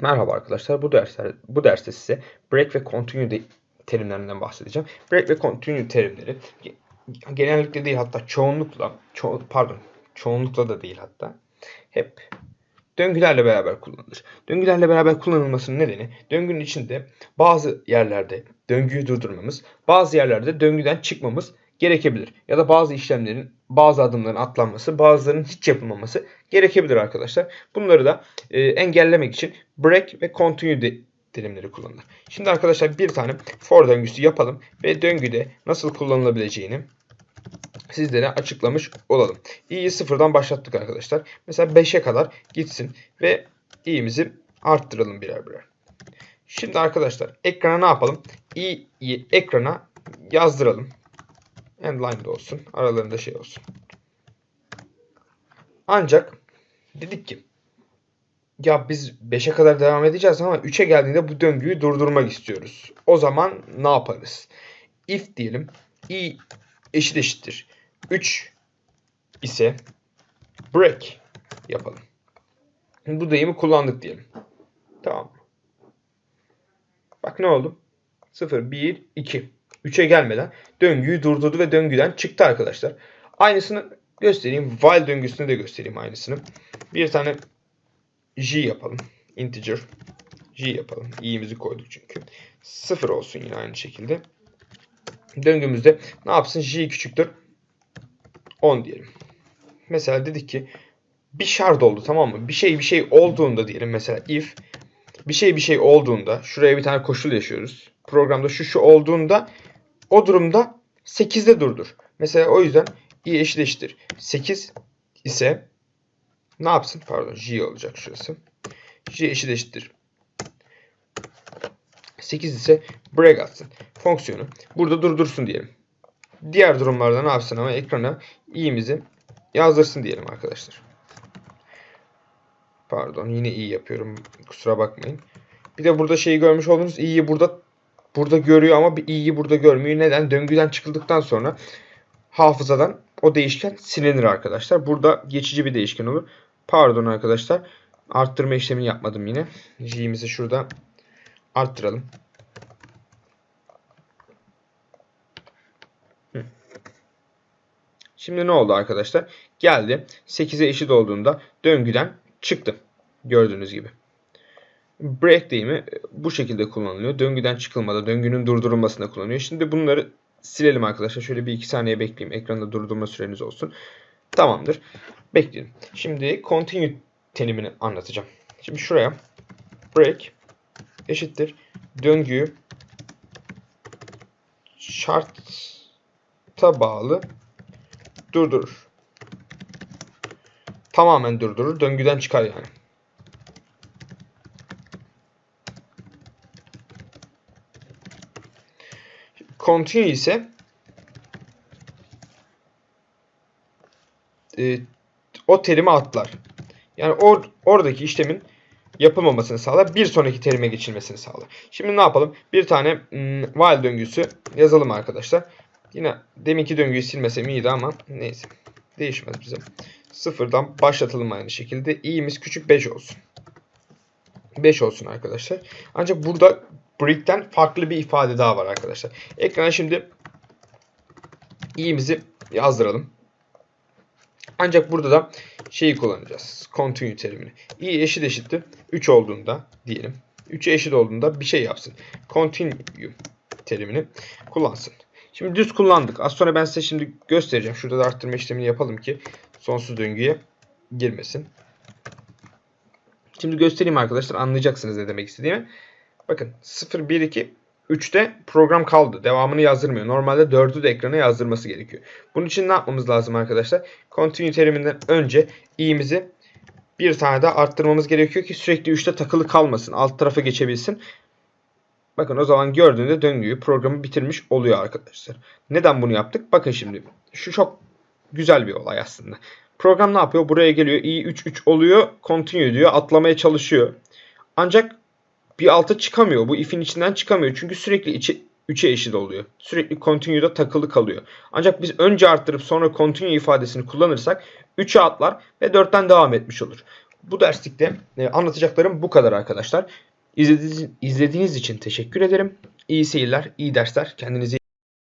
Merhaba arkadaşlar. Bu dersler bu derste size break ve continue de- terimlerinden bahsedeceğim. Break ve continue terimleri ge- genellikle değil hatta çoğunlukla ço- pardon çoğunlukla da değil hatta hep döngülerle beraber kullanılır. Döngülerle beraber kullanılmasının nedeni döngünün içinde bazı yerlerde döngüyü durdurmamız, bazı yerlerde döngüden çıkmamız gerekebilir. Ya da bazı işlemlerin, bazı adımların atlanması, bazılarının hiç yapılmaması gerekebilir arkadaşlar. Bunları da e, engellemek için break ve continue de, terimleri kullanılır. Şimdi arkadaşlar bir tane for döngüsü yapalım ve döngüde nasıl kullanılabileceğini sizlere açıklamış olalım. i'yi sıfırdan başlattık arkadaşlar. Mesela 5'e kadar gitsin ve i'mizi arttıralım birer birer. Şimdi arkadaşlar ekrana ne yapalım? i'yi ekrana yazdıralım. Endline'da olsun. Aralarında şey olsun. Ancak dedik ki ya biz 5'e kadar devam edeceğiz ama 3'e geldiğinde bu döngüyü durdurmak istiyoruz. O zaman ne yaparız? If diyelim i eşit eşittir 3 ise break yapalım. Bu deyimi kullandık diyelim. Tamam? Bak ne oldu? 0, 1, 2. 3'e gelmeden döngüyü durdurdu ve döngüden çıktı arkadaşlar. Aynısını göstereyim. While döngüsünü de göstereyim aynısını. Bir tane j yapalım. Integer. j yapalım. i'mizi koyduk çünkü. 0 olsun yine aynı şekilde. Döngümüzde ne yapsın? j küçüktür 10 diyelim. Mesela dedik ki bir şart oldu tamam mı? Bir şey bir şey olduğunda diyelim mesela if bir şey bir şey olduğunda şuraya bir tane koşul yaşıyoruz. Programda şu şu olduğunda o durumda 8'de durdur. Mesela o yüzden i eşit eşittir. 8 ise ne yapsın? Pardon j olacak şurası. j eşit eşittir. 8 ise break atsın. Fonksiyonu burada durdursun diyelim. Diğer durumlarda ne yapsın ama ekrana i'mizi yazdırsın diyelim arkadaşlar. Pardon yine iyi yapıyorum. Kusura bakmayın. Bir de burada şeyi görmüş oldunuz. i'yi burada burada görüyor ama bir i'yi burada görmüyor. Neden? Döngüden çıkıldıktan sonra hafızadan o değişken silinir arkadaşlar. Burada geçici bir değişken olur. Pardon arkadaşlar. Arttırma işlemini yapmadım yine. J'imizi şurada arttıralım. Şimdi ne oldu arkadaşlar? Geldi. 8'e eşit olduğunda döngüden çıktı. Gördüğünüz gibi. Break deyimi bu şekilde kullanılıyor. Döngüden çıkılmada, döngünün durdurulmasında kullanılıyor. Şimdi bunları silelim arkadaşlar. Şöyle bir iki saniye bekleyeyim. Ekranda durdurma süreniz olsun. Tamamdır. Bekleyelim. Şimdi continue terimini anlatacağım. Şimdi şuraya break eşittir döngüyü şarta bağlı durdurur. Tamamen durdurur. Döngüden çıkar yani. Continue ise e, o terimi atlar. Yani or, oradaki işlemin yapılmamasını sağlar. Bir sonraki terime geçilmesini sağlar. Şimdi ne yapalım? Bir tane mm, while döngüsü yazalım arkadaşlar. Yine deminki döngüyü silmesem iyiydi ama neyse. Değişmez bizim. Sıfırdan başlatalım aynı şekilde. i'miz küçük 5 olsun. 5 olsun arkadaşlar. Ancak burada break'ten farklı bir ifade daha var arkadaşlar. Ekrana şimdi i'mizi yazdıralım. Ancak burada da şeyi kullanacağız. Continue terimini. i eşit eşittir 3 olduğunda diyelim. 3'e eşit olduğunda bir şey yapsın. Continue terimini kullansın. Şimdi düz kullandık. Az sonra ben size şimdi göstereceğim. Şurada da arttırma işlemini yapalım ki sonsuz döngüye girmesin. Şimdi göstereyim arkadaşlar. Anlayacaksınız ne demek istediğimi. Bakın 0, 1, 2, 3'te program kaldı. Devamını yazdırmıyor. Normalde 4'ü de ekrana yazdırması gerekiyor. Bunun için ne yapmamız lazım arkadaşlar? Continue teriminden önce i'mizi bir tane daha arttırmamız gerekiyor ki sürekli 3'te takılı kalmasın. Alt tarafa geçebilsin. Bakın o zaman gördüğünde döngüyü programı bitirmiş oluyor arkadaşlar. Neden bunu yaptık? Bakın şimdi. Şu çok güzel bir olay aslında. Program ne yapıyor? Buraya geliyor. i 3 3 oluyor. Continue diyor. Atlamaya çalışıyor. Ancak bir alta çıkamıyor. Bu if'in içinden çıkamıyor. Çünkü sürekli içi 3'e eşit oluyor. Sürekli continue'da takılı kalıyor. Ancak biz önce arttırıp sonra continue ifadesini kullanırsak 3'e atlar ve 4'ten devam etmiş olur. Bu derslikte e, anlatacaklarım bu kadar arkadaşlar. İzlediğiniz, izlediğiniz için teşekkür ederim. İyi seyirler, iyi dersler. Kendinize